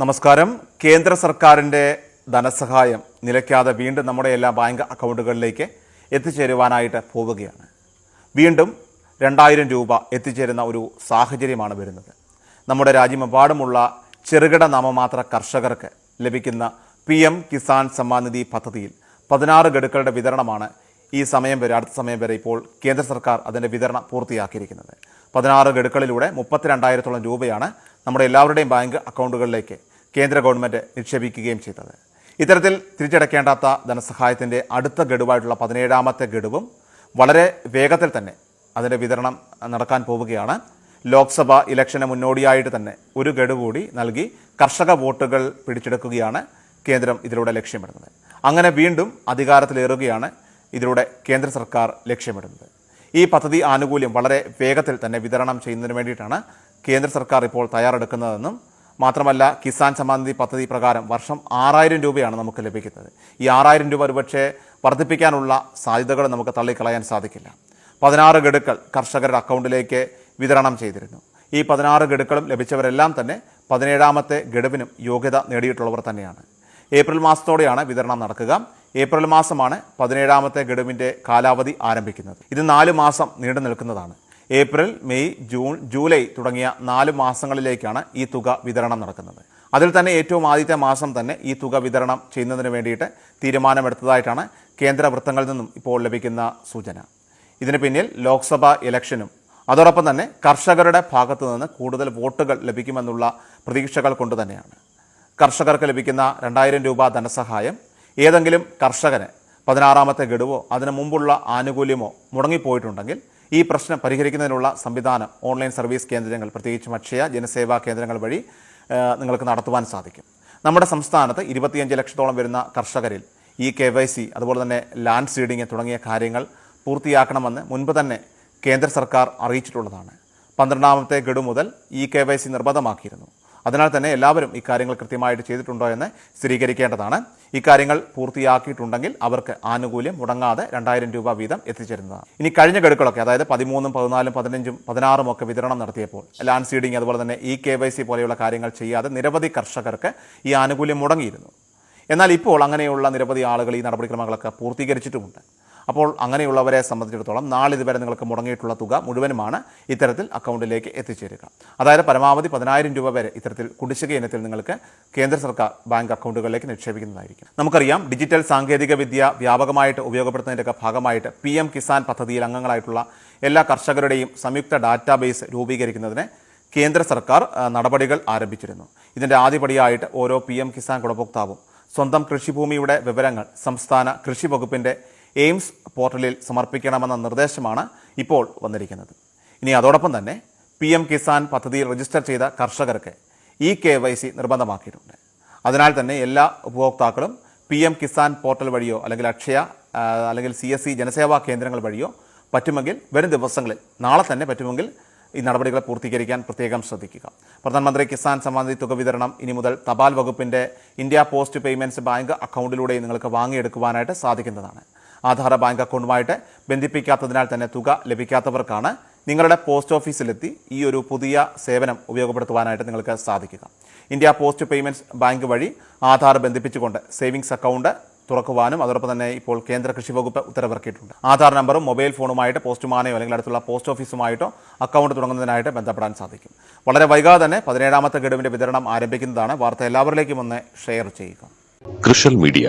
നമസ്കാരം. കേന്ദ്ര സർക്കാരിന്റെ ധനസഹായം നിലയ്ക്കാതെ വീണ്ടും നമ്മുടെ എല്ലാ ബാങ്ക് അക്കൗണ്ടുകളിലേക്ക് എത്തിച്ചേരുവാനായിട്ട് പോവുകയാണ്. വീണ്ടും രണ്ടായിരം രൂപ എത്തിച്ചേരുന്ന ഒരു സാഹചര്യമാണ് വരുന്നത്. നമ്മുടെ രാജ്യമെമ്പാടുമുള്ള ചെറുകിട നാമമാത്ര കർഷകർക്ക് ലഭിക്കുന്ന പി എം കിസാൻ സമ്മാൻ നിധി പദ്ധതിയിൽ പതിനാറ് ഗഡുക്കളുടെ വിതരണമാണ് ഈ സമയം വരെ അടുത്ത സമയം വരെ ഇപ്പോൾ കേന്ദ്ര സർക്കാർ അതിന്റെ വിതരണം പൂർത്തിയാക്കിയിരിക്കുന്നത്. പതിനാറ് ഗഡുക്കളിലൂടെ മുപ്പത്തിരണ്ടായിരത്തോളം രൂപയാണ് നമ്മുടെ എല്ലാവരുടെയും ബാങ്ക് അക്കൗണ്ടുകളിലേക്ക് കേന്ദ്ര ഗവൺമെന്റ് നിക്ഷേപിക്കുകയും ചെയ്തത്. ഇത്തരത്തിൽ തിരിച്ചടയ്ക്കേണ്ടാത്ത ധനസഹായത്തിന്റെ അടുത്ത ഗഡുവായിട്ടുള്ള പതിനേഴാമത്തെ ഗഡുവും വളരെ വേഗത്തിൽ തന്നെ അതിന്റെ വിതരണം നടക്കാൻ പോവുകയാണ്. ലോക്സഭ ഇലക്ഷന് മുന്നോടിയായിട്ട് തന്നെ ഒരു ഗഡു കൂടി നൽകി കർഷക വോട്ടുകൾ പിടിച്ചെടുക്കുകയാണ് കേന്ദ്രം ഇതിലൂടെ ലക്ഷ്യമിടുന്നത്. അങ്ങനെ വീണ്ടും അധികാരത്തിലേറുകയാണ് ഇതിലൂടെ കേന്ദ്ര സർക്കാർ ലക്ഷ്യമിടുന്നത്. ഈ പദ്ധതി ആനുകൂല്യം വളരെ വേഗത്തിൽ തന്നെ വിതരണം ചെയ്യുന്നതിന് വേണ്ടിയിട്ടാണ് കേന്ദ്ര സർക്കാർ ഇപ്പോൾ തയ്യാറെടുക്കുന്നതെന്നും മാത്രമല്ല കിസാൻ സമാനിധി പദ്ധതി പ്രകാരം വർഷം ആറായിരം രൂപയാണ് നമുക്ക് ലഭിക്കുന്നത്. ഈ ആറായിരം രൂപ ഒരുപക്ഷെ വർദ്ധിപ്പിക്കാനുള്ള സാധ്യതകൾ നമുക്ക് തള്ളിക്കളയാൻ സാധിക്കില്ല. പതിനാറ് ഗഡുക്കൾ കർഷകരുടെ അക്കൗണ്ടിലേക്ക് വിതരണം ചെയ്തിരുന്നു. ഈ പതിനാറ് ഗഡുക്കളും ലഭിച്ചവരെല്ലാം തന്നെ പതിനേഴാമത്തെ ഗഡുവിനും യോഗ്യത നേടിയിട്ടുള്ളവർ തന്നെയാണ്. ഏപ്രിൽ മാസത്തോടെയാണ് വിതരണം നടക്കുക. ഏപ്രിൽ മാസമാണ് പതിനേഴാമത്തെ ഗഡുവിന്റെ കാലാവധി ആരംഭിക്കുന്നത്. ഇത് നാല് മാസം നീണ്ടു നിൽക്കുന്നതാണ്. ഏപ്രിൽ മെയ് ജൂൺ ജൂലൈ തുടങ്ങിയ നാല് മാസങ്ങളിലേക്കാണ് ഈ തുക വിതരണം നടക്കുന്നത്. അതിൽ തന്നെ ഏറ്റവും ആദ്യത്തെ മാസം തന്നെ ഈ തുക വിതരണം ചെയ്യുന്നതിന് വേണ്ടിയിട്ട് തീരുമാനമെടുത്തതായിട്ടാണ് കേന്ദ്ര വൃത്തങ്ങളിൽ നിന്നും ഇപ്പോൾ ലഭിക്കുന്ന സൂചന. ഇതിന് പിന്നിൽ ലോക്സഭാ ഇലക്ഷനും അതോടൊപ്പം തന്നെ കർഷകരുടെ ഭാഗത്തു നിന്ന് കൂടുതൽ വോട്ടുകൾ ലഭിക്കുമെന്നുള്ള പ്രതീക്ഷകൾ കൊണ്ട് തന്നെയാണ് കർഷകർക്ക് ലഭിക്കുന്ന രണ്ടായിരം രൂപ ധനസഹായം ഏതെങ്കിലും കർഷകന് പതിനാറാമത്തെ ഗഡുവോ അതിനു മുമ്പുള്ള ആനുകൂല്യമോ മുടങ്ങിപ്പോയിട്ടുണ്ടെങ്കിൽ ഈ പ്രശ്നം പരിഹരിക്കുന്നതിനുള്ള സംവിധാനം ഓൺലൈൻ സർവീസ് കേന്ദ്രങ്ങൾ പ്രത്യേകിച്ച് അക്ഷയ ജനസേവാ കേന്ദ്രങ്ങൾ വഴി നിങ്ങൾക്ക് നടത്തുവാൻ സാധിക്കും. നമ്മുടെ സംസ്ഥാനത്ത് ഇരുപത്തിയഞ്ച് ലക്ഷത്തോളം വരുന്ന കർഷകരിൽ ഈ കെ വൈ സി അതുപോലെ തന്നെ ലാൻഡ് സീഡിങ് തുടങ്ങിയ കാര്യങ്ങൾ പൂർത്തിയാക്കണമെന്ന് മുൻപ് തന്നെ കേന്ദ്ര സർക്കാർ അറിയിച്ചിട്ടുള്ളതാണ്. പന്ത്രണ്ടാമത്തെ ഗഡു മുതൽ ഇ കെ വൈ സി നിർബന്ധമാക്കിയിരുന്നു. അതിനാൽ തന്നെ എല്ലാവരും ഇക്കാര്യങ്ങൾ കൃത്യമായിട്ട് ചെയ്തിട്ടുണ്ടോ എന്ന് സ്ഥിരീകരിക്കേണ്ടതാണ്. ഇക്കാര്യങ്ങൾ പൂർത്തിയാക്കിയിട്ടുണ്ടെങ്കിൽ അവർക്ക് ആനുകൂല്യം മുടങ്ങാതെ രണ്ടായിരം രൂപ വീതം എത്തിച്ചേരുന്നതാണ്. ഇനി കഴിഞ്ഞ ഗഡുക്കളൊക്കെ അതായത് പതിമൂന്നും പതിനാലും പതിനഞ്ചും പതിനാറും ഒക്കെ വിതരണം നടത്തിയപ്പോൾ ലാൻഡ് സീഡിംഗ് അതുപോലെ തന്നെ ഇ കെ വൈ സി പോലെയുള്ള കാര്യങ്ങൾ ചെയ്യാതെ നിരവധി കർഷകർക്ക് ഈ ആനുകൂല്യം മുടങ്ങിയിരുന്നു. എന്നാൽ ഇപ്പോൾ അങ്ങനെയുള്ള നിരവധി ആളുകൾ ഈ നടപടിക്രമങ്ങളൊക്കെ പൂർത്തീകരിച്ചിട്ടുമുണ്ട്. അപ്പോൾ അങ്ങനെയുള്ളവരെ സംബന്ധിച്ചിടത്തോളം നാളിതുവരെ നിങ്ങൾക്ക് മുടങ്ങിയിട്ടുള്ള തുക മുഴുവനുമാണ് ഇത്തരത്തിൽ അക്കൗണ്ടിലേക്ക് എത്തിച്ചേരുക. അതായത് പരമാവധി പതിനായിരം രൂപ വരെ ഇത്തരത്തിൽ കുടിശ്ശിക ഇനത്തിൽ നിങ്ങൾക്ക് കേന്ദ്ര സർക്കാർ ബാങ്ക് അക്കൗണ്ടുകളിലേക്ക് നിക്ഷേപിക്കുന്നതായിരിക്കും. നമുക്കറിയാം ഡിജിറ്റൽ സാങ്കേതിക വിദ്യ വ്യാപകമായിട്ട് ഉപയോഗപ്പെടുത്തുന്നതിന്റെയൊക്കെ ഭാഗമായിട്ട് പി എം കിസാൻ പദ്ധതിയിൽ അംഗങ്ങളായിട്ടുള്ള എല്ലാ കർഷകരുടെയും സംയുക്ത ഡാറ്റാബേസ് രൂപീകരിക്കുന്നതിന് കേന്ദ്ര സർക്കാർ നടപടികൾ ആരംഭിച്ചിരുന്നു. ഇതിന്റെ ആദ്യപടിയായിട്ട് ഓരോ പി എം കിസാൻ ഗുണഭോക്താവും സ്വന്തം കൃഷിഭൂമിയുടെ വിവരങ്ങൾ സംസ്ഥാന കൃഷി വകുപ്പിന്റെ എയിംസ് പോർട്ടലിൽ സമർപ്പിക്കണമെന്ന നിർദ്ദേശമാണ് ഇപ്പോൾ വന്നിരിക്കുന്നത്. ഇനി അതോടൊപ്പം തന്നെ പി എം കിസാൻ പദ്ധതിയിൽ രജിസ്റ്റർ ചെയ്ത കർഷകർക്ക് ഇ കെ വൈ സി നിർബന്ധമാക്കിയിട്ടുണ്ട്. അതിനാൽ തന്നെ എല്ലാ ഉപഭോക്താക്കളും പി എം കിസാൻ പോർട്ടൽ വഴിയോ അല്ലെങ്കിൽ അക്ഷയ അല്ലെങ്കിൽ സി എസ് സി ജനസേവാ കേന്ദ്രങ്ങൾ വഴിയോ പറ്റുമെങ്കിൽ വരും ദിവസങ്ങളിൽ നാളെ തന്നെ പറ്റുമെങ്കിൽ ഈ നടപടികളെ പൂർത്തീകരിക്കാൻ പ്രത്യേകം ശ്രദ്ധിക്കുക. പ്രധാനമന്ത്രി കിസാൻ സമ്മാനി തുക വിതരണം ഇനി മുതൽ തപാൽ വകുപ്പിന്റെ ഇന്ത്യ പോസ്റ്റ് പേയ്മെന്റ്സ് ബാങ്ക് അക്കൗണ്ടിലൂടെ നിങ്ങൾക്ക് വാങ്ങിയെടുക്കുവാനായിട്ട് സാധിക്കുന്നതാണ്. ആധാർ ബാങ്ക് അക്കൗണ്ടുമായിട്ട് ബന്ധിപ്പിക്കാത്തതിനാൽ തന്നെ തുക ലഭിക്കാത്തവർക്കാണ് നിങ്ങളുടെ പോസ്റ്റ് ഓഫീസിലെത്തി ഈ ഒരു പുതിയ സേവനം ഉപയോഗപ്പെടുത്തുവാനായിട്ട് നിങ്ങൾക്ക് സാധിക്കുക. ഇന്ത്യ പോസ്റ്റ് പേയ്മെന്റ്സ് ബാങ്ക് വഴി ആധാർ ബന്ധിപ്പിച്ചുകൊണ്ട് സേവിങ്സ് അക്കൗണ്ട് തുറക്കുവാനും അതോടൊപ്പം തന്നെ ഇപ്പോൾ കേന്ദ്ര കൃഷി വകുപ്പ് ഉത്തരവിറക്കിയിട്ടുണ്ട്. ആധാർ നമ്പറും മൊബൈൽ ഫോണുമായിട്ട് പോസ്റ്റുമാനെയോ അല്ലെങ്കിൽ അടുത്തുള്ള പോസ്റ്റ് ഓഫീസുമായിട്ടോ അക്കൗണ്ട് തുടങ്ങുന്നതിനായിട്ട് ബന്ധപ്പെടാൻ സാധിക്കും. വളരെ വൈകാതെ തന്നെ പതിനേഴാമത്തെ ഗഡുവിന്റെ വിതരണം ആരംഭിക്കുന്നതാണ്. വാർത്ത എല്ലാവരിലേക്കും ഒന്ന് ഷെയർ ചെയ്യുക. കൃഷൽ മീഡിയ